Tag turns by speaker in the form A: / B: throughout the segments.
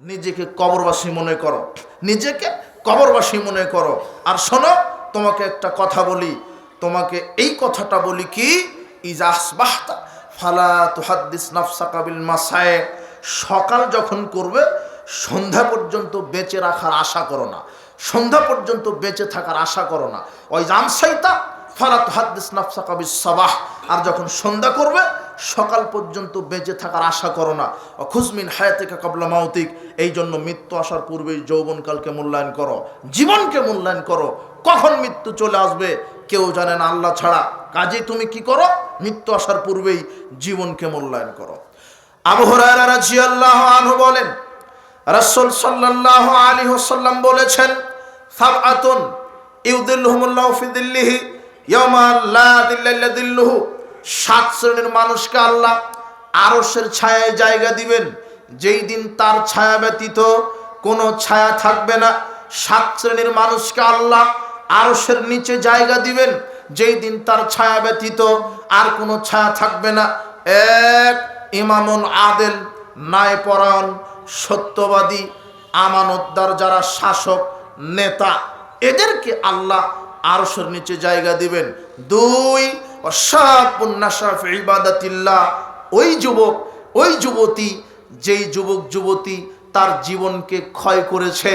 A: নিজেকে কবরবাসী মনে করো। নিজেকে কবরবাসী মনে করো। আর শোনো, তোমাকে একটা কথা বলি। তোমাকে এই কথাটা বলি কি? ফালা তুহাদ্দিস সকাল যখন করবে, সন্ধ্যা পর্যন্ত বেঁচে রাখার আশা করো না। সন্ধ্যা পর্যন্ত বেঁচে থাকার আশা করো না। ওই জামসাইতা ফালাত হাদ্দিস নাফসাকা বিস সাবাহ। আর যখন সন্ধ্যা করবে সকাল পর্যন্ত বেঁচে থাকার আশা করো না। খুজমিন হায়াতিকা কাবলা মাউতিক এই জন্য মৃত্যু আসার পূর্বেই যৌবনকালকে মূল্যায়ন করো, জীবনকে মূল্যায়ন করো। কখন মৃত্যু চলে আসবে কেউ জানে না, আল্লাহ ছাড়া। কাজে তুমি কি করো? মৃত্যু আসার পূর্বেই জীবনকে মূল্যায়ন করো। আবু হুরায়রা রাদিয়াল্লাহু আনহু বলেন, রাসূল সাল্লাল্লাহু আলাইহি ওয়াসাল্লাম বলেছেন, সাবআতুন ইউদিল্লুহুমুল্লাহু ফি দিল্লিহি ইয়াওমা লা দিল্লা ইল্লা দিল্লুহু। সাত শ্রেণির মানুষকে আল্লাহ আরশের ছায়ায় জায়গা দিবেন। যেই দিন তার ছায়া ব্যতীত কোনো ছায়া থাকবে না। সাত শ্রেণির মানুষকে আল্লাহ আরশের নিচে জায়গা দিবেন। যেই দিন তার ছায়া ব্যতীত আর কোনো ছায়া থাকবে না। এক ইমামুন আদেল, ন্যায়পরায়ণ, সত্যবাদী, আমানতদার যারা শাসক, নেতা, এদেরকে আল্লাহ আরশের নিচে জায়গা দিবেন। দুই ইবাদাতিল্লাহ। ওই যুবক, ওই যুবতী, যেই যুবক, যুবতী তার জীবনকে ক্ষয় করেছে,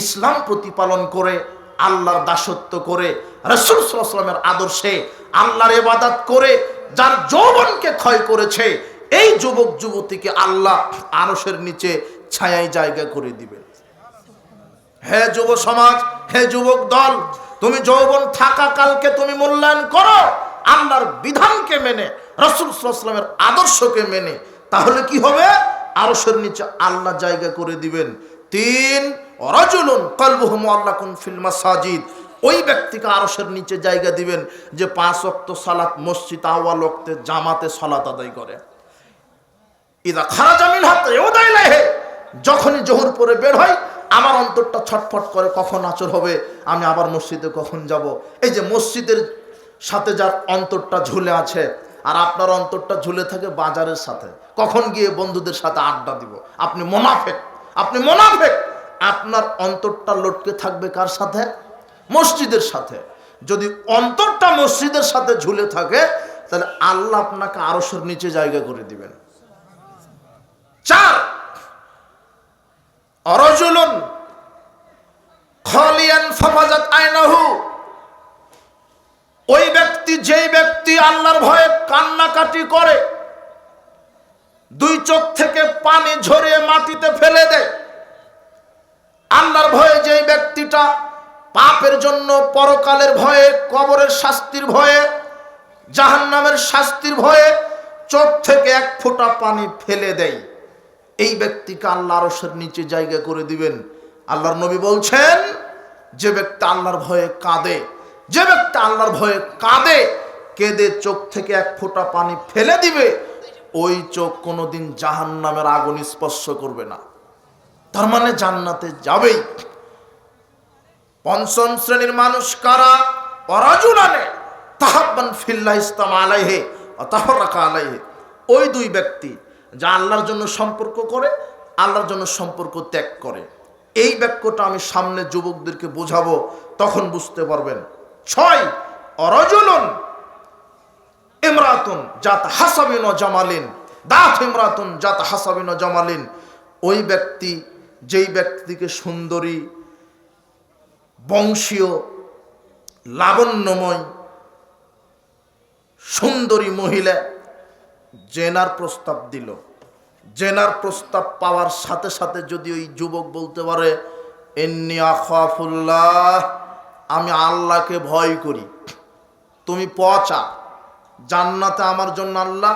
A: ইসলাম প্রতিপালন করে, আল্লাহর দাসত্ব করে, রসুল আদর্শে আল্লাহর এবাদাত করে, যার যৌবনকে ক্ষয় করেছে, এই যুবক, যুবতীকে আল্লাহ আরসের নিচে ছায়াই জায়গা করে দিবেন। হে যুব সমাজ, হে যুবক দল, তুমি যৌবন থাকা কালকে তুমি মূল্যায়ন করো। আল্লাহর বিধানকে মেনে, রসুল সাল্লামের আদর্শকে মেনে, তাহলে কি হবে? আরসের নিচে আল্লাহ জায়গা করে দিবেন। তিন অরাজুলুন কলবুহম আল্লাহ কুন ফিল মাসাজিদ। ওই ব্যক্তিকে আরসের নিচে জায়গা দিবেন যে পাঁচ অক্ত সালাত মসজিদ আওয়াল অক্তে জামাতে সালাত আদায় করে। ইদা খারা জামিন হাতে ওদাই লাহে যখনই জোহর পরে বের হয়, আমার অন্তরটা ছটফট করে, কখন আচর হবে? আমি আবার মসজিদে কখন যাব? এই যে মসজিদের সাথে যার অন্তরটা ঝুলে আছে, আর আপনার অন্তরটা ঝুলে থাকে বাজারের সাথে। কখন গিয়ে বন্ধুদের সাথে আড্ডা দিব? আপনি মোনাফেক আপনি মোনাফেক। আপনার অন্তরটা লটকে থাকবে কার সাথে? মসজিদের সাথে। যদি অন্তরটা মসজিদের সাথে ঝুলে থাকে, তাহলে আল্লাহ আপনাকে আরসের নিচে জায়গা করে দিবেন। চার, অরজুলুন খলিয়ান ফাফাজাত আইনাহু ওই ব্যক্তি যেই ব্যক্তি আল্লাহর ভয়ে কান্নাকাটি করে, দুই চোখ থেকে পানি ঝরিয়ে মাটিতে ফেলে দেয়, আল্লাহর ভয়ে যেই ব্যক্তিটা পাপের জন্য পরকালের ভয়ে, কবরের শাস্তির ভয়ে, জাহান্নামের শাস্তির ভয়ে চোখ থেকে এক ফোঁটা পানি ফেলে দেয়। এই ব্যক্তিকে আল্লাহ আরসের নিচে জায়গা করে দিবেন। আল্লাহর নবী বলছেন, যে ব্যক্তি আল্লাহর ভয়ে কাঁদে যে ব্যক্তি আল্লাহর ভয়ে কাঁদে, কেঁদে চোখ থেকে এক ফোঁটা পানি ফেলে দিবে, ওই চোখ কোনোদিন জাহান নামের আগুন স্পর্শ করবে না। তার মানে জান্নাতে যাবেই। পঞ্চম শ্রেণির মানুষ কারা? অরাজুলানে তাহাব্বান ফিল্লা ইসলাম আলাইহে অতাহরাকা আলাইহে। ওই দুই ব্যক্তি যা আল্লাহর জন্য সম্পর্ক করে, আল্লাহর জন্য সম্পর্ক ত্যাগ করে। এই বাক্যটা আমি সামনে যুবকদেরকে বোঝাবো, তখন বুঝতে পারবেন ছয় অরজুলন ইমরাতুন জাত হাসাবিন জামালিন, দাঁত ইমরাতুন জাত হাসাবিন জামালিন। ওই ব্যক্তি, যেই ব্যক্তিকে সুন্দরী, বংশীয়, লাবণ্যময়, সুন্দরী মহিলা জেনার প্রস্তাব দিল। জেনার প্রস্তাব পাওয়ার সাথে সাথে যদি ওই যুবক বলতে পারে এন্নি আখাফুল্লাহ আমি আল্লাহকে ভয় করি। তুমি পচা। জান্নাতে আমার জন্য আল্লাহ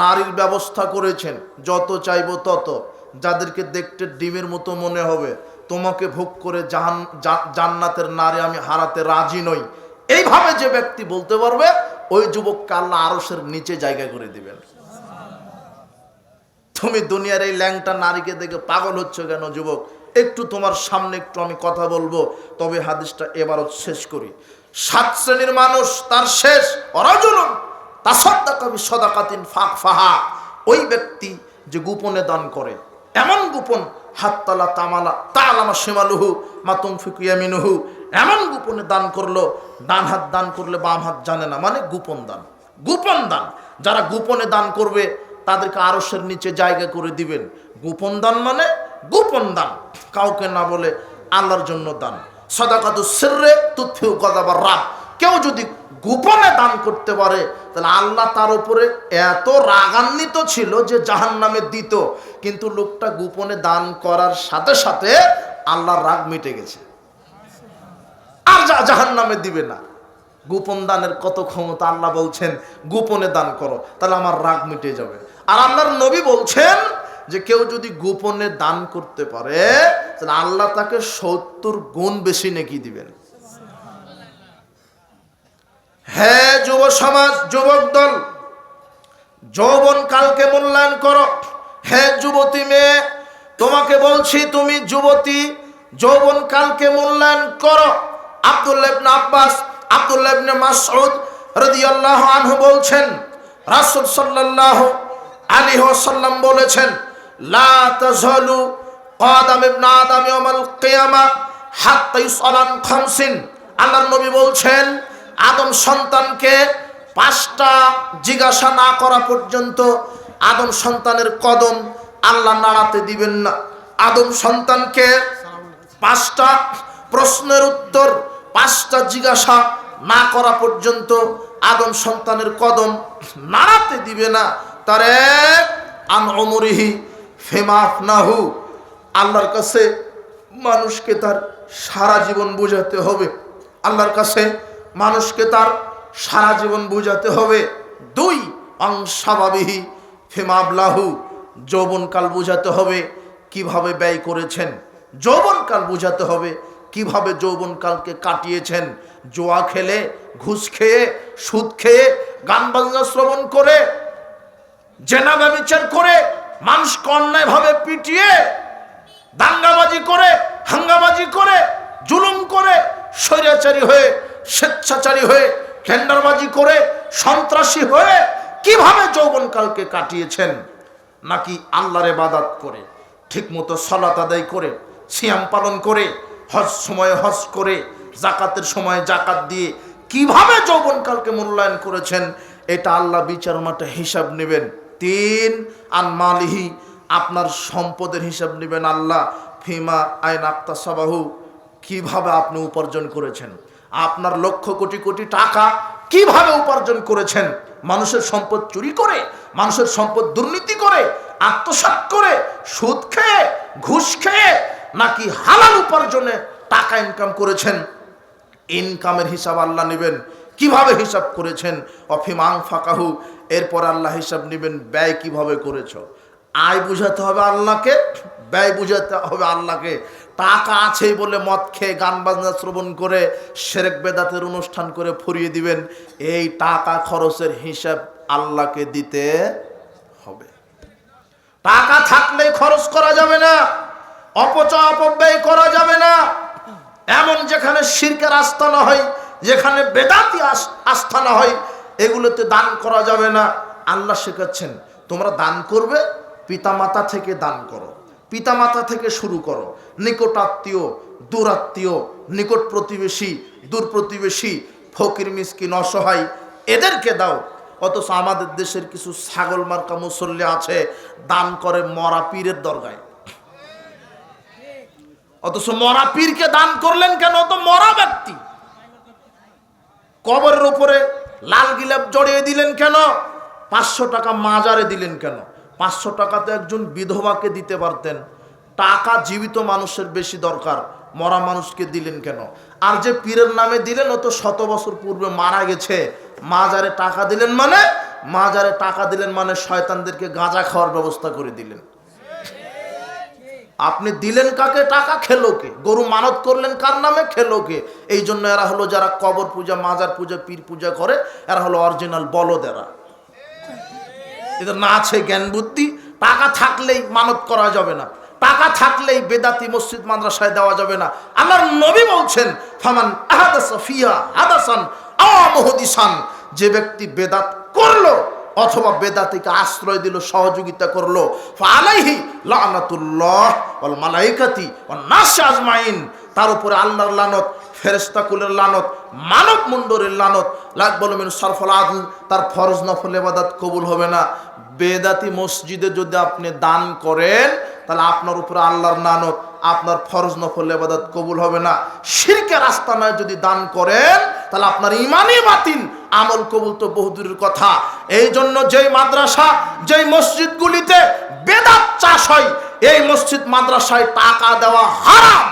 A: নারীর ব্যবস্থা করেছেন। যত চাইব তত। যাদেরকে দেখতে ডিমের মতো মনে হবে, তোমাকে ভোগ করে জাহান জান্নাতের নারী আমি হারাতে রাজি নই। এইভাবে যে ব্যক্তি বলতে পারবে, ওই যুবককে আল্লাহ আরসের নিচে জায়গা করে দিবেন। তুমি দুনিয়ার এই ল্যাংটা নারীকে দেখে পাগল হচ্ছ কেন যুবক? একটু তোমার সামনে একটু আমি কথা বলব, তবে হাদিসটা এবারও শেষ করি। সাত শ্রেণির মানুষ, তার শেষ তাসদ্দা কবি সদাকাতিন ফাঁক ফাহা ওই ব্যক্তি যে গোপনে দান করে, এমন গোপন, হাত্তালা তামালা, তালামা শিমালুহু, মাতুম ফিকুয়ামিনুহু এমন গোপনে দান করল, ডান হাত দান করলে বাম হাত জানে না মানে গোপন দান। গোপন দান, যারা গোপনে দান করবে, তাদেরকে আরসের নিচে জায়গা করে দিবেন। গোপন দান মানে গোপন দান, কাউকে না বলে আল্লাহর জন্য দান। সদাকাতু সিররে তুৎফিউ গদাবার রাব। কেউ যদি গোপনে দান করতে পারে, তাহলে আল্লাহ তার উপরে এত রাগান্বিত ছিল যে জাহান নামে দিত। কিন্তু লোকটা গোপনে দান করার সাথে সাথে আল্লাহর রাগ মিটে গেছে। আর যা জাহান নামে দিবে না। গোপন দানের কত ক্ষমতা আল্লাহ বলছেন, গোপনে দান করো, তাহলে আমার রাগ মিটে যাবে। আর আল্লাহর নবী বলছেন যে কেউ যদি গোপনে দান করতে পারে, তাহলে আল্লাহ তাকে সত্তর গুণ বেশি নেকি দিবেন। হ্যাঁ যুব সমাজ, যুবক দল, যৌবন কালকে মূল্যায়ন করো। হ্যাঁ যুবতী মেয়ে, তোমাকে বলছি, তুমি যুবতী, যৌবন কালকে মূল্যায়ন করো। আব্দুল্লাহ ইবনে আব্বাস, আব্দুল্লাহ ইবনে মাসউদ রাদিয়াল্লাহু আনহু বলছেন, রাসূল সাল্লাল্লাহু আলাইহি ওয়াসাল্লাম বলেছেন লা তাজালু কাদাম ইবনে আদম ইয়াউমাল কিয়ামা হাত্তা ইউসালান খামসিন। আল্লাহর নবী বলছেন, আদম সন্তানকে পাঁচটা জিজ্ঞাসা না করা পর্যন্ত আদম সন্তানের কদম আল্লাহ নাড়াতে দিবেন না। আদম সন্তানকে পাঁচটা প্রশ্নের উত্তর, পাঁচটা জিজ্ঞাসা না করা পর্যন্ত আদম সন্তানের কদম নাড়াতে দিবে না। তার এক, আন অমরিহি ফেমাফনাহু, আল্লাহর কাছে মানুষকে তার সারা জীবন বোঝাতে হবে। আল্লাহর কাছে মানুষকে তার সারা জীবন বোঝাতে হবে। দুই অংশাবাবিহি ফেমাবলাহু যৌবনকাল বোঝাতে হবে কীভাবে ব্যয় করেছেন। যৌবনকাল বোঝাতে হবে কীভাবে যৌবনকালকে কাটিয়েছেন। জোয়া খেলে, ঘুষ খেয়ে, সুদ খেয়ে, গান বাজনা শ্রবণ করে জেনাবা বিচার করে মানুষকে অন্যায়ভাবে পিটিয়ে, দাঙ্গাবাজি করে হাঙ্গাবাজি করে, জুলুম করে, স্বৈরাচারী হয়ে, স্বেচ্ছাচারী হয়ে, টেন্ডারবাজি করে, সন্ত্রাসী হয়ে কীভাবে যৌবনকালকে কাটিয়েছেন? নাকি আল্লাহর বাদাত করে, ঠিকমতো সলাত আদায় করে, সিয়াম পালন করে, হজ সময়ে হজ করে, জাকাতের সময় জাকাত দিয়ে কীভাবে যৌবনকালকে মূল্যায়ন করেছেন? এটা আল্লাহ বিচার মাঠে হিসাব নেবেন। তিন আন মালিহি, আপনার সম্পদের হিসাব নেবেন আল্লাহ, ফিমা আইন আক্তা সাবাহু কীভাবে আপনি উপার্জন করেছেন? আপনার লক্ষ কোটি কোটি টাকা কীভাবে উপার্জন করেছেন? মানুষের সম্পদ চুরি করে, মানুষের সম্পদ দুর্নীতি করে, আত্মসাৎ করে, সুদ খেয়ে, ঘুষ খেয়ে, নাকি হালাল উপার্জনে টাকা ইনকাম করেছেন? ইনকামের হিসাব আল্লাহ নেবেন। কীভাবে হিসাব করেছেন? অফিমাং ফাকাহু এরপর আল্লাহ হিসাব নেবেন, ব্যয় কীভাবে করেছ? আয় বুঝাতে হবে আল্লাহকে, ব্যয় বুঝাতে হবে আল্লাহকে। টাকা আছেই বলে মদ খেয়ে গান বাজনা শ্রবণ করে সেরেক বেদাতের অনুষ্ঠান করে ফুরিয়ে দিবেন, এই টাকা খরচের হিসাব আল্লাহকে দিতে হবে। টাকা থাকলে খরচ করা যাবে না, অপচয় অপব্যয় করা যাবে না। এমন যেখানে শিরকের আস্থানা হয়, যেখানে বেদাতি আস- আস্থানা হয় এগুলোতে দান করা যাবে না। আল্লাহ শেখাচ্ছেন, তোমরা দান করবে, পিতামাতা থেকে দান করো, পিতামাতা থেকে শুরু করো নিকট আত্মীয় দূরাত্মীয়, নিকট প্রতিবেশী, দূর প্রতিবেশী, ফকির, মিসকিন, অসহায়, এদেরকে দাও। অথচ আমাদের দেশের কিছু ছাগল মার্কা মুসল্লি আছে, দান করে মরা পীরের দরগায়। অথচ মরা পীরকে দান করলেন কেন? তো মরা ব্যক্তি। কবরের উপরে লাল গিলাপ জড়িয়ে দিলেন কেন? পাঁচশো টাকা মাজারে দিলেন কেন? পাঁচশো টাকা তো একজন বিধবাকে দিতে পারতেন। টাকা জীবিত মানুষের বেশি দরকার, মরা মানুষকে দিলেন কেন? আর যে পীরের নামে দিলেন, ও তো শত বছর পূর্বে মারা গেছে। মাজারে টাকা দিলেন মানে মাজারে টাকা দিলেন মানে শয়তানদেরকে গাঁজা খাওয়ার ব্যবস্থা করে দিলেন। আপনি দিলেন কাকে? টাকা খেলো কে? গরু মানত করলেন কার নামে? খেলো কে? এই জন্য এরা হলো যারা কবর পূজা, মাজার পূজা, পীর পূজা করে, এরা হলো অরিজিনাল বলদেরা এদের না আছে জ্ঞান বুদ্ধি, টাকা থাকলেই মানত করা যাবে না। টাকা থাকলেই বেদাতি মসজিদ মাদ্রাসায় দেওয়া যাবে না। আমার নবী বলছেন, ফামান আহাদাসা ফিয়া হাদাসান আমহদিসান যে ব্যক্তি বেদাত করল অথবা বেদাতিকে আশ্রয় দিল, সহযোগিতা করল। আলাইহি লানাতুল্লাহ আজমাইন। তার উপরে আল্লাহর লানত ফেরেস্তাকুলের লানত, মানব মুন্ডরের লানত লাগবল মিন সরফল আদল, তার ফরজ নফল ইবাদত কবুল হবে না। বেদাতি মসজিদে যদি আপনি দান করেন, তাহলে আপনার উপরে আল্লাহর নানত আপনার ফরজ নফল ইবাদত কবুল হবে না। শিরকের আস্তানায় যদি দান করেন, তাহলে আপনার ইমানই বাতিল। আমল কবুল তো বহুদূরের কথা। এই জন্য যেই মাদ্রাসা, যেই মসজিদগুলিতে বেদাত চাষ হয়, এই মসজিদ মাদ্রাসায় টাকা দেওয়া হারাম।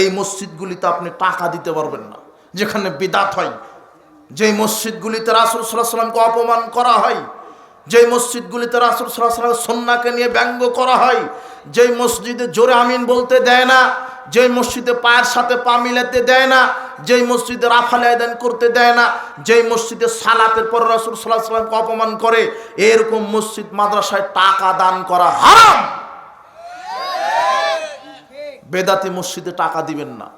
A: এই মসজিদগুলিতে আপনি টাকা দিতে পারবেন না, যেখানে বেদাত হয়। যেই মসজিদগুলিতে রাসুল সাল্লাহ সাল্লামকে অপমান করা হয় যেই মসজিদগুলিতে রাসুল সাল্লাম সন্নাকে নিয়ে ব্যঙ্গ করা হয়, যেই মসজিদে জোরে আমিন বলতে দেয় না, যেই মসজিদে পায়ের সাথে পা মিলাতে দেয় না, যেই মসজিদে রাফালে আদান করতে দেয় না, যেই মসজিদে সালাতের পর রাসুল সাল্লাহ সাল্লামকে অপমান করে, এরকম মসজিদ মাদ্রাসায় টাকা দান করা হারাম। বেদাতি মসজিদে টাকা দিবেন না।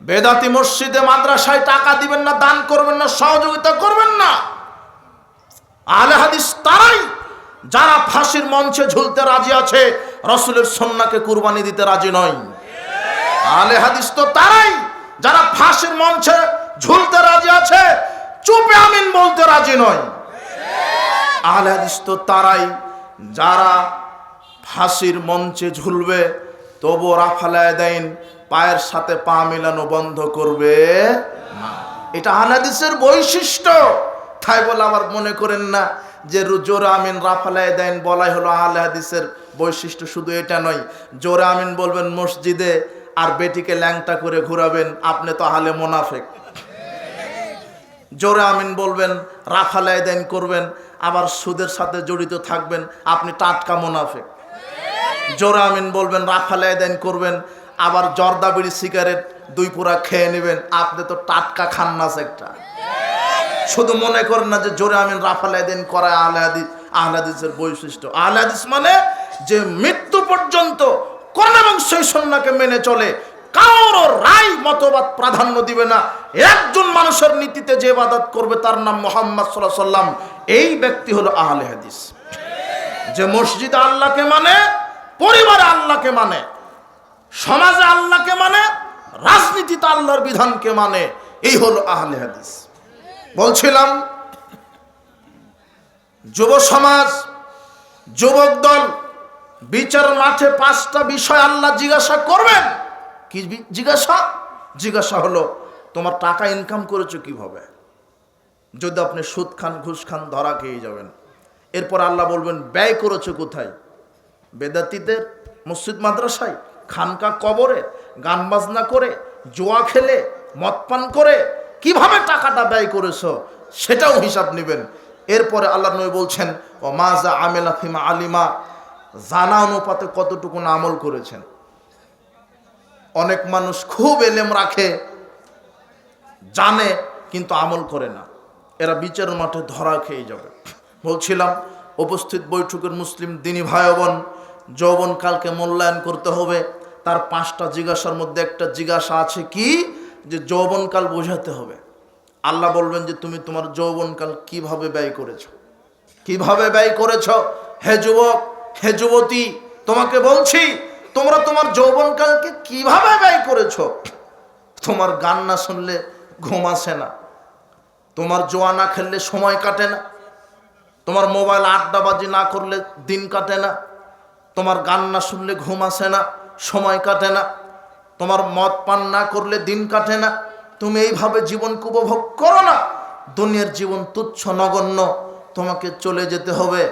A: বেদাতি মসজিদে মাদ্রাসায় টাকা দিবেন না, দান করবেন না, সহযোগিতা করবেন না। আলে হাদিস তারাই যারা ফাঁসির মঞ্চে ঝুলতে রাজি আছে, রসুলের সন্নাকে কুরবানি দিতে রাজি নয়। আলে হাদিস তো তারাই যারা ফাঁসির মঞ্চে ঝুলতে রাজি আছে, চুপে আমিন বলতে রাজি নয়। আলে হাদিস তো তারাই যারা ফাঁসির মঞ্চে ঝুলবে তবু রাফালায় দেন, পায়ের সাথে পা মিলানো বন্ধ করবে। এটা আনাদিসের বৈশিষ্ট্য। তাই বলে আবার মনে করেন না যে জোরে আমিন, রাফালায় দেন বলাই হলো আহলে হাদিসের বৈশিষ্ট্য, শুধু এটা নয়। জোরে আমিন বলবেন মসজিদে আর বেটিকে ল্যাংটা করে ঘুরাবেন, আপনি তো আহলে মোনাফেক। জোরে আমিন বলবেন, রাফালায় দেন করবেন, আবার সুদের সাথে জড়িত থাকবেন, আপনি টাটকা মোনাফেক। জোরে আমিন বলবেন, রাফালায় দেন করবেন, আবার জর্দা বিড়ি সিগারেট দুই পুরা খেয়ে নেবেন, আপনি তো টাটকা খান্নাস একটা শুধু মনে করেন না যে জোরে আমিন রাফালায় দেন করায় আহলাদিস আহলাদিসের বৈশিষ্ট্য। আহলাদিস মানে যে মৃত্যু পর্যন্ত কোন এবং সেই সন্নাকে মেনে চলে কারোর রায় মতবাদ প্রাধান্য দিবে না। একজন মানুষের নীতিতে যে ইবাদত করবে, তার নাম মোহাম্মদ সাল্লাম এই ব্যক্তি হলো আহলে হাদিস। যে মসজিদে আল্লাহকে মানে পরিবারে আল্লাহকে মানে সমাজে আল্লাহকে মানে রাজনীতিতে আল্লাহর বিধানকে মানে এই হলো আহলে হাদিস। বলছিলাম, যুব সমাজ, যুবক দল, বিচার মাঠে পাঁচটা বিষয় আল্লাহ জিজ্ঞাসা করবেন। কি জিজ্ঞাসা? জিজ্ঞাসা হলো, তোমার টাকা ইনকাম করেছ কীভাবে? যদি আপনি সুদ খান, ঘুষ খান, ধরা খেয়ে যাবেন। এরপর আল্লাহ বলবেন, ব্যয় করেছ কোথায়? বেদাতিদের, মসজিদ মাদ্রাসায়, খানকা কবরে, গান বাজনা করে, জোয়া খেলে, মদ পান করে কীভাবে টাকাটা ব্যয় করেছ সেটাও হিসাব নেবেন। এরপরে আল্লাহ নবী বলছেন ও মাজা আমেলা ফিমা আলিমা। জানা অনুপাতে কতটুকু আমল করেছেন? অনেক মানুষ খুব এলেম রাখে, জানে, কিন্তু আমল করে না। এরা বিচার মাঠে ধরা খেয়ে যাবে। বলছিলাম, উপস্থিত বৈঠকের মুসলিম দিনী ভাই বোন যৌবনকালকে মূল্যায়ন করতে হবে। তার পাঁচটা জিজ্ঞাসার মধ্যে একটা জিজ্ঞাসা আছে কি? যে যৌবনকাল বোঝাতে হবে। আল্লাহ বলবেন যে তুমি তোমার যৌবনকাল কীভাবে ব্যয় করেছ? কীভাবে ব্যয় করেছ? হে যুবক, হে যুবতী, তোমাকে বলছি, তোমরা তোমার যৌবনকালকে কীভাবে ব্যয় করেছ? তোমার গান না শুনলে ঘুম আসে না। তোমার জোয়া না খেললে সময় কাটে না। তোমার মোবাইল আড্ডাবাজি না করলে দিন কাটে না। তোমার গান না শুনলে ঘুম আসে না, সময় কাটে না। তোমার মদ পান না করলে দিন কাটে না। তুমি এইভাবে জীবনকে উপভোগ করো না। দুনিয়ার জীবন তুচ্ছ, নগণ্য। তোমাকে চলে যেতে হবে।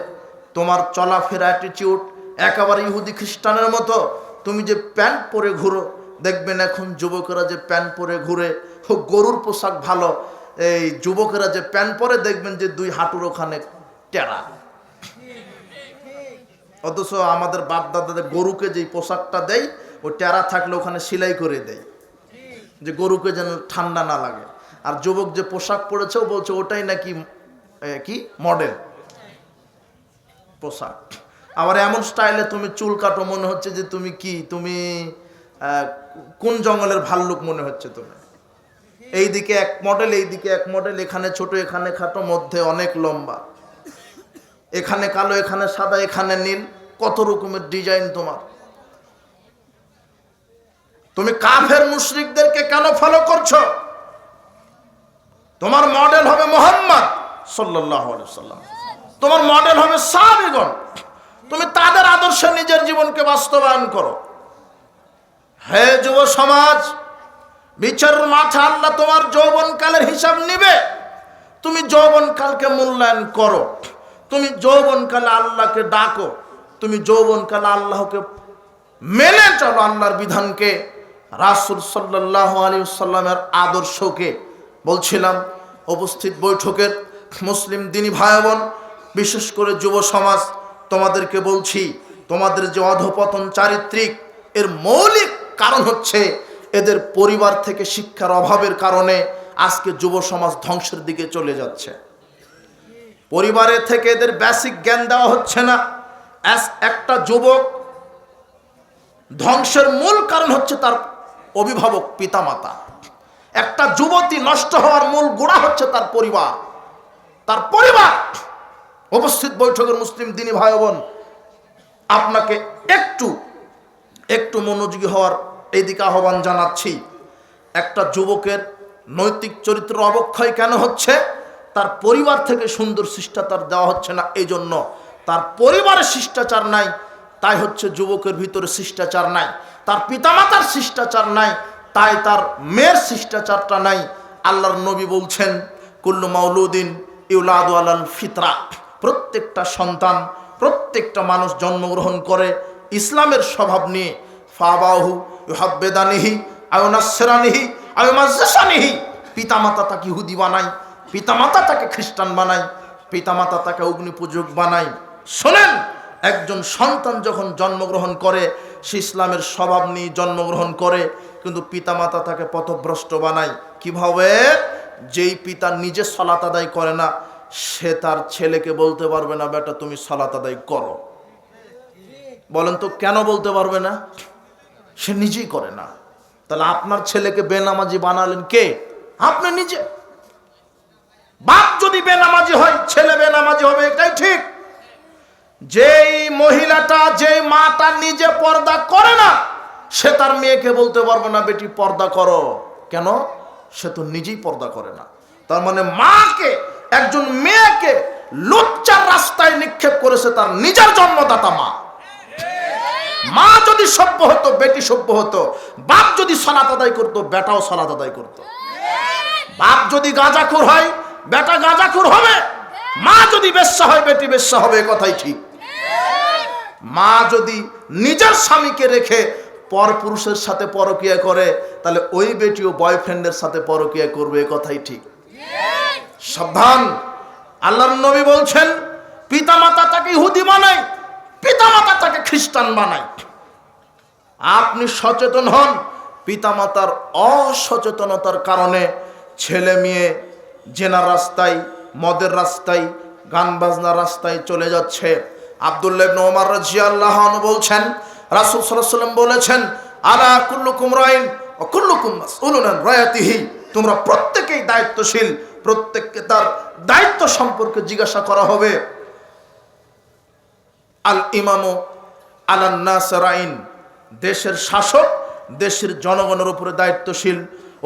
A: তোমার চলাফেরা অ্যাটিটিউড একেবারে ইহুদি খ্রিস্টানের মতো। তুমি যে প্যান্ট পরে ঘুরো, দেখবেন এখন যুবকেরা যে প্যান্ট পরে ঘুরে গরুর পোশাক ভালো। এই যুবকেরা যে প্যান্ট পরে, দেখবেন যে দুই হাঁটুর ওখানে টেরা। অথচ আমাদের বাপ দাদাদের গরুকে যেই পোশাকটা দেয় ও টেরা থাকলে ওখানে সেলাই করে দেয়। যে গরুকে যেন ঠান্ডা না লাগে। আর যুবক যে পোশাক পরেছে, ও বলছে, ওটাই নাকি কি? মডেল? পোশাক। আবার এমন স্টাইলে তুমি চুল কাটো, মনে হচ্ছে যে তুমি কি? তুমি কোন জঙ্গলের ভাল্লুক মনে হচ্ছে তুমি এইদিকে এক মডেল, এইদিকে এক মডেল, এখানে ছোট, এখানে খাটো, মধ্যে অনেক লম্বা। এখানে কালো, এখানে সাদা, এখানে নীল, কত রকমের ডিজাইন তোমার? তুমি কাফের মুশরিকদেরকে কেন ফলো করছ? তোমার মডেল হবে মোহাম্মদ সাল্লাম তোমার মডেল হবে সাহাবিগণ। তুমি তাদের আদর্শে নিজের জীবনকে বাস্তবায়ন করো। হে যুব সমাজ, বিচারের মাঠে আল্লাহ তোমার যৌবনকালের হিসাব নিবে। তুমি যৌবনকালকে মূল্যায়ন করো। তুমি যৌবনকালে আল্লাহকে ডাকো। তুমি যৌবনকালে আল্লাহকে মেনে চলো আল্লাহর বিধানকে। রাসুল সাল্লাহ আলী সাল্লামের আদর্শকে বলছিলাম, উপস্থিত বৈঠকের মুসলিম দিনী ভাই বোন বিশেষ করে যুব সমাজ, তোমাদেরকে বলছি, তোমাদের যে অধপতন চারিত্রিক, এর মৌলিক কারণ হচ্ছে এদের পরিবার থেকে শিক্ষার অভাবের কারণে আজকে যুব সমাজ ধ্বংসের দিকে চলে যাচ্ছে। পরিবারের থেকে এদের বেসিক জ্ঞান দেওয়া হচ্ছে না। একটা যুবক, ধ্বংসের মূল কারণ হচ্ছে তার অভিভাবক পিতামাতা। একটা যুবতী নষ্ট হওয়ার মূল গোড়া হচ্ছে তার পরিবার। তার পরিবার। উপস্থিত বৈঠকের মুসলিম দিনী ভাই বোন, আপনাকে একটু একটু মনোযোগী হওয়ার এইদিকে আহ্বান জানাচ্ছি। একটা যুবকের নৈতিক চরিত্র অবক্ষয় কেন হচ্ছে? তার পরিবার থেকে সুন্দর শিষ্টাচার দেওয়া হচ্ছে না এই জন্য তার পরিবারের শিষ্টাচার নাই, তাই হচ্ছে যুবকের ভিতরে শিষ্টাচার নাই। তার পিতামাতার শিষ্টাচার নাই, তাই তার মেয়ের শিষ্টাচারটা নাই। আল্লাহর নবী বলছেন, কুল্লু মাউলুদ্দিন ইউলাদ আলাল ফিতরা। প্রত্যেকটা সন্তান, প্রত্যেকটা মানুষ জন্মগ্রহণ করে ইসলামের স্বভাব নিয়ে। ফাবাহু ইউহাব্বেদানিহি আয়নাসরানিহি আয়মাজাসানিহি পিতামাতা তাকে ইহুদি বানায়, পিতামাতা তাকে খ্রিস্টান বানায়, পিতামাতা তাকে অগ্নিপূজক বানায়। শোনেন, একজন সন্তান যখন জন্মগ্রহণ করে সে ইসলামের স্বভাব নিয়ে জন্মগ্রহণ করে, কিন্তু পিতামাতা তাকে পথভ্রষ্ট বানায়। কীভাবে? যেই পিতা নিজে সলাত আদায় করে না, সে তার ছেলেকে বলতে পারবে না, বেটা, তুমি সলাত আদায় করো। বলেন তো, কেন বলতে পারবে না? সে নিজেই করে না। তাহলে আপনার ছেলেকে বেনামাজি বানালেন কে? আপনি নিজে। বাপ যদি বেনামাজি হয়, ছেলে বেনামাজি হবে, এটাই ঠিক। যেই মহিলাটা যেই মাটা নিজে পর্দা করে না, সে তার মেয়েকে বলতে পারবে না, বেটি, পর্দা করো। কেন? সে তো নিজেই পর্দা করে না। তার মানে মাকে, একজন মেয়েকে লুচ্চার রাস্তায় নিক্ষেপ করেছে তার নিজের জন্মদাতা মা। মা যদি সভ্য হতো, বেটি সভ্য হতো, বাপ যদি সলাত আদায় করতো, বেটাও সলাত আদায় করতো। বাপ যদি গাঁজাখুর হয়, বেটা গাঁজাখুর হবে। মা যদি বেশ্যা হয়, বেটি বেশ্যা হবে কথাই ঠিক। মা যদি নিজের স্বামীকে রেখে পর পুরুষের সাথে পরকিয়া করে, তাহলে ওই বেটিও বয়ফ্রেন্ডের সাথে পরকিয়া করবে, এ কথাই ঠিক। সাবধান। আল্লাহর নবী বলছেন, পিতামাতা তাকে ইহুদি বানায়, পিতামাতা তাকে খ্রিস্টান বানায়। আপনি সচেতন হন, পিতামাতার অসচেতনতার কারণে ছেলে মেয়ে জেনার রাস্তায়, মদের রাস্তায়, গান বাজনার রাস্তায় চলে যাচ্ছে। আবদুল্লাহ রাদিয়াল্লাহু আনহু বলছেন, রাসূল সাল্লাম বলেছেন, আলা কুল্লুকুম রাইন ও কুল্লুকুম মাসউলুন রায়াতিহি। তোমরা প্রত্যেকেই দায়িত্বশীল, প্রত্যেককে তার দায়িত্ব সম্পর্কে জিজ্ঞাসা করা হবে। আল ইমামু আলান্নাস রাইন, দেশের শাসক, দেশের জনগণের উপরে দায়িত্বশীল।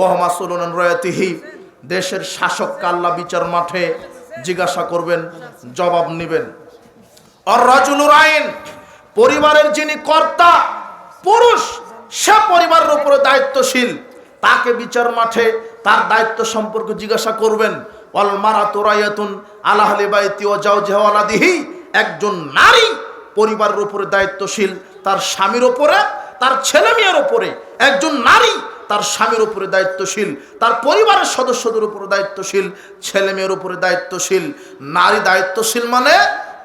A: ওহমাসুলন রয়াতিহি। দেশের শাসক কাল্লা বিচার মাঠে জিজ্ঞাসা করবেন, জবাব নেবেন। পরিবারের যিনি কর্তা, পুরুষ, সে পরিবারের উপরে দায়িত্বশীল। তাকে বিচার মাঠে তার দায়িত্ব সম্পর্কে জিজ্ঞাসা করবেন অল মারা একজন নারী পরিবারের উপরে দায়িত্বশীল, তার স্বামীর ওপরে তার ছেলে মেয়ের ওপরে একজন নারী তার স্বামীর উপরে দায়িত্বশীল, তার পরিবারের সদস্যদের উপরে দায়িত্বশীল, ছেলে মেয়ের উপরে দায়িত্বশীল। নারী দায়িত্বশীল মানে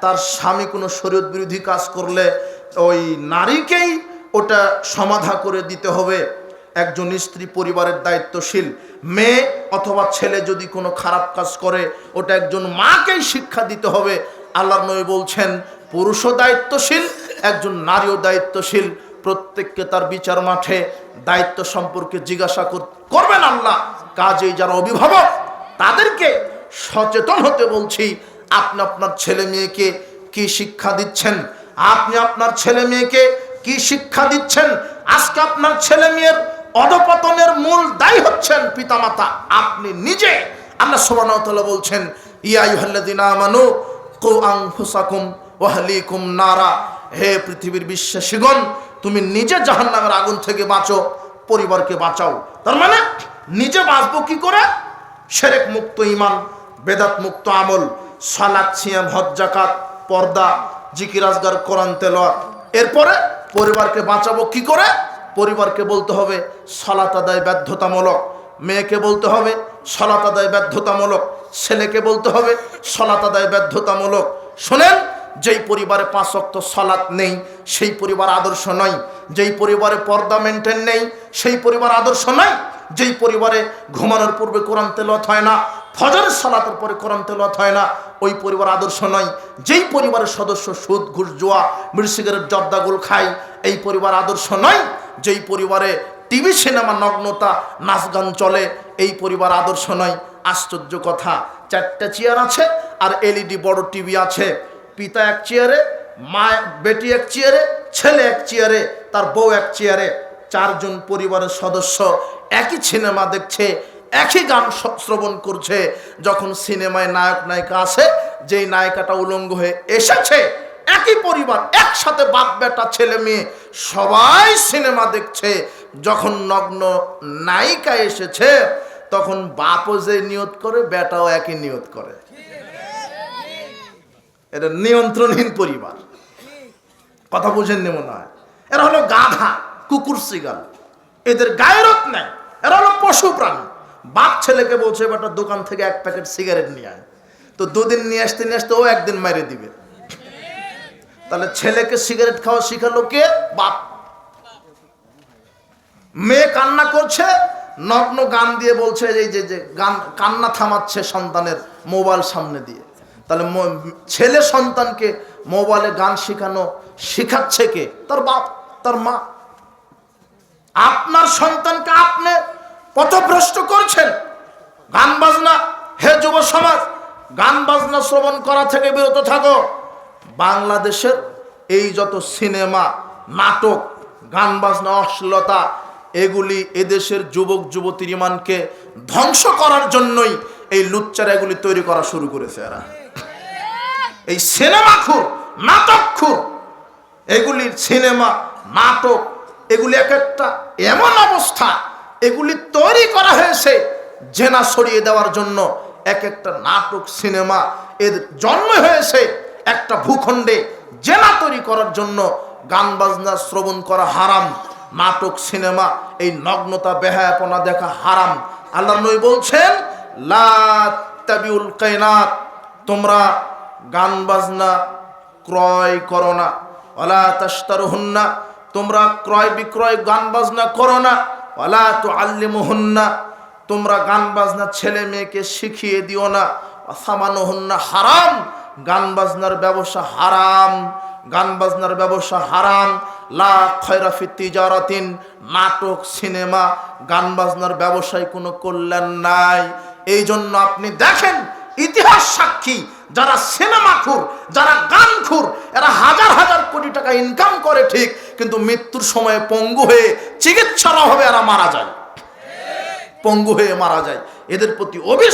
A: তার স্বামী কোনো শরীয়ত বিরোধী কাজ করলে ওই নারীকেই ওটা সমাধা করে দিতে হবে। একজন স্ত্রী পরিবারের দায়িত্বশীল, মেয়ে অথবা ছেলে যদি কোনো খারাপ কাজ করে, ওটা একজন মাকেই শিক্ষা দিতে হবে। আল্লাহর নবী বলছেন, পুরুষও দায়িত্বশীল, একজন নারীও দায়িত্বশীল। প্রত্যেককে তার বিচার মাঠে দায়িত্ব সম্পর্কে জিজ্ঞাসা কর- করবেন আল্লাহ। কাজেই যারা অভিভাবক, তাদেরকে সচেতন হতে বলছি। আপনি আপনার ছেলে মেয়েকে কি শিক্ষা দিচ্ছেন? আপনি আপনার ছেলে মেয়েকে কি শিক্ষা দিচ্ছেন? আজকে আপনার ছেলে মেয়ের অধপতনের মূল দায়ী হচ্ছেন পিতামাতা। আপনি নিজে আল্লাহ তাআলা বলছেন, ইয়া আইয়ুহাল্লাযিনা আমানু কু আনফুসাকুম ওয়া নারা। হে পৃথিবীর বিশ্বাসীগণ, তুমি নিজে জাহান্নামের আগুন থেকে বাঁচো, পরিবারকে বাঁচাও। তার মানে নিজে বাঁচবো কি করে? সেরেক মুক্ত ইমান বেদাত মুক্ত আমল। সালাত সিয়াম, হজ জাকাত পর্দা, জিকির, আজগার, কোরআন, তেলাওয়াত। এরপরে পরিবারকে বাঁচাবো কি করে? পরিবারকে বলতে হবে, সলাত আদায় বাধ্যতামূলক মেয়েকে বলতে হবে, সলাত আদায় বাধ্যতামূলক ছেলেকে বলতে হবে, সলাত আদায় বাধ্যতামূলক শোনেন, যেই পরিবারে পাঁচ অক্ত সলাৎ নেই, সেই পরিবার আদর্শ নয়। যেই পরিবারে পর্দা মেনটেন নেই, সেই পরিবার আদর্শ নয়। যেই পরিবারে ঘুমানোর পূর্বে কোরআন তেলত হয় না, ফজরের সালাতের পরে কোরআন তেলত হয় না, ওই পরিবার আদর্শ নয়। যেই পরিবারের সদস্য সুদ, ঘুষ, জোয়া সিগারেট জর্দাগুল খায়, এই পরিবার আদর্শ নয়। যেই পরিবারে টিভি, সিনেমা, নগ্নতা, নাচ গান চলে, এই পরিবার আদর্শ নয়। আশ্চর্য কথা, চারটা চেয়ার আছে আর এলইডি বড় টিভি আছে। পিতা এক চেয়ারে, মা বেটি এক চেয়ারে, ছেলে এক চেয়ারে, তার বউ এক চেয়ারে। চারজন পরিবারের সদস্য একই সিনেমা দেখছে, একই গান শ্রবণ করছে। যখন সিনেমায় নায়ক নায়িকা আসে, যেই নায়িকাটা উলঙ্গ হয়ে এসেছে, একই পরিবার, একসাথে বাপ বেটা ছেলে মেয়ে সবাই সিনেমা দেখছে। যখন নগ্ন নায়িকা এসেছে, তখন বাপও যে নিয়ত করে, বেটাও একই নিয়ত করে। এটা নিয়ন্ত্রণহীন পরিবার। কথা বুঝেননি মনে হয়? এরা হলো গাধা। কুকুর সিগাল। এদের গায়রত নেই। এরা হলো পশু প্রাণী। বাপ ছেলেকে বলছে বেটা দোকান থেকে এক প্যাকেট সিগারেট নিয়ে আয়। তো দুদিন নিয়ে আসতে নিয়ে আসতে ও একদিন মেরে দিবে। তাহলে ছেলেকে সিগারেট খাওয়া শিখালো কে? বাপ। মেয়ে কান্না করছে, নগ্ন গান দিয়ে বলছে, এই যে যে গান, কান্না থামাচ্ছে সন্তানের মোবাইল সামনে দিয়ে। তাহলে ছেলে সন্তানকে মোবাইলে গান শেখানো শেখাচ্ছে কে? তার বাপ, তার মা। আপনার সন্তানকে আপনি পথভ্রষ্ট করছেন। গান বাজনা, হে যুব সমাজ, গান বাজনা শ্রবণ করা থেকে বিরত থাকো। বাংলাদেশের এই যত সিনেমা, নাটক, গান বাজনা, অশ্লীলতা, এগুলি এদেশের যুবক, যুবতীর ইমানকে ধ্বংস করার জন্যই এই লুচ্চারা এগুলি তৈরি করা শুরু করেছে এরা। এই সিনেমা খুর নাটক খুর এগুলির সিনেমা, নাটক এগুলি এক একটা এমন অবস্থা, এগুলি তৈরি করা হয়েছে জেনা সরিয়ে দেওয়ার জন্য। এক একটা নাটক, সিনেমা, এর জন্ম হয়েছে একটা ভূখণ্ডে জেনা তৈরি করার জন্য। গান বাজনা শ্রবণ করা হারাম, নাটক, সিনেমা, এই নগ্নতা, বেহায়াপনা দেখা হারাম। আল্লাহ নবী বলছেন, লা তাবিউল কায়নাত তোমরা গান বাজনা ক্রয় করো না। ওলা তাস্তার হুন্না তোমরা ক্রয় বিক্রয় গান বাজনা করো না ওলা তো আল্লিম হুন্না তোমরা গান বাজনা ছেলে মেয়েকে শিখিয়ে দিও না সামানো হুন্না হারাম গান বাজনার ব্যবসা হারাম গান বাজনার ব্যবসা হারাম, লা খয়রাফি তিজারাতিন, নাটক, সিনেমা গান বাজনার ব্যবসায় কোনো কল্যাণ নাই। এই জন্য আপনি দেখেন, ইতিহাস সাক্ষী যারা সিনেমা খুর যারা গান খুর এরা হাজার হাজার কোটি টাকা ইনকাম করে ঠিক, কিন্তু মৃত্যুর সময়ে পঙ্গু হয়ে চিকিৎসার অভাবে এরা মারা যায়। পঙ্গু হয়ে মারা যায়। এদের প্রতি অভিশ